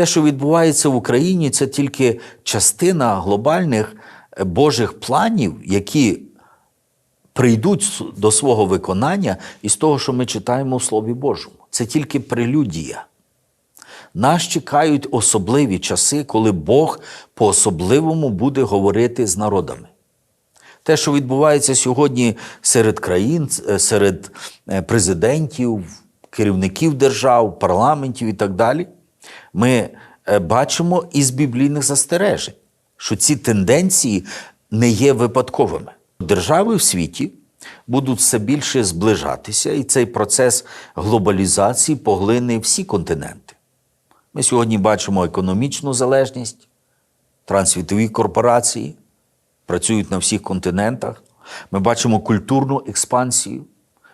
Те, що відбувається в Україні, це тільки частина глобальних е, Божих планів, які прийдуть до свого виконання із того, що ми читаємо в Слові Божому. Це тільки прелюдія. Нас чекають особливі часи, коли Бог по-особливому буде говорити з народами. Те, що відбувається сьогодні серед країн, е, серед е, президентів, керівників держав, парламентів і так далі, ми е, бачимо із біблійних застережень, що ці тенденції не є випадковими. Держави в світі будуть все більше зближатися, і цей процес глобалізації поглине всі континенти. Ми сьогодні бачимо економічну залежність, трансвітові корпорації працюють на всіх континентах. Ми бачимо культурну експансію.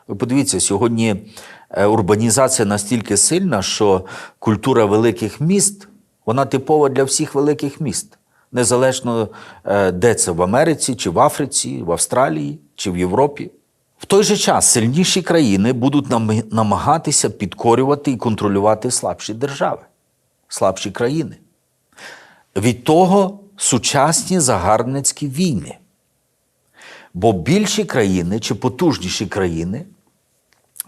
Ви подивіться, сьогодні урбанізація настільки сильна, що культура великих міст вона типова для всіх великих міст. Незалежно е, де це в Америці, чи в Африці, в Австралії, чи в Європі. В той же час сильніші країни будуть нам- намагатися підкорювати і контролювати слабші держави, слабші країни. Від того сучасні загарбницькі війни. Бо більші країни чи потужніші країни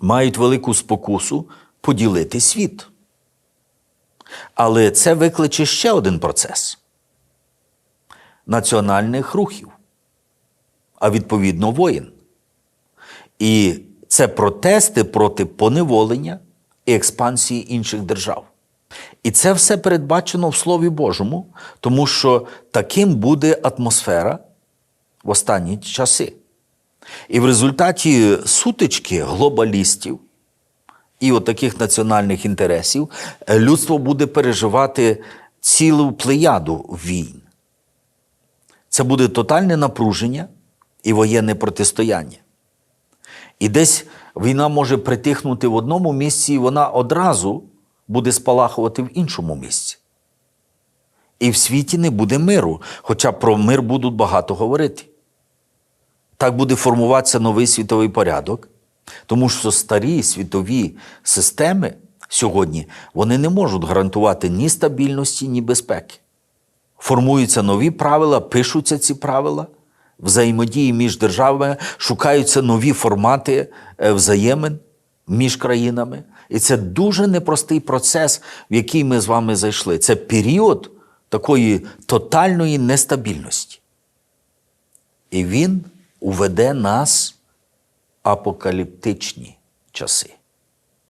мають велику спокусу поділити світ. Але це викличе ще один процес національних рухів, а відповідно воїн. І це протести проти поневолення і експансії інших держав. І це все передбачено в Слові Божому, тому що таким буде атмосфера в останні часи. І в результаті сутички глобалістів і от таких національних інтересів е, людство буде переживати цілу плеяду війн. Це буде тотальне напруження і воєнне протистояння. І десь війна може притихнути в одному місці, і вона одразу буде спалахувати в іншому місці. І в світі не буде миру, хоча про мир будуть багато говорити. Так буде формуватися новий світовий порядок, тому що старі світові системи сьогодні вони не можуть гарантувати ні стабільності, ні безпеки. Формуються нові правила, пишуться ці правила, взаємодії між державами, шукаються нові формати е, взаємин між країнами. І це дуже непростий процес, в який ми з вами зайшли. Це період такої тотальної нестабільності. І він уведе нас апокаліптичні часи.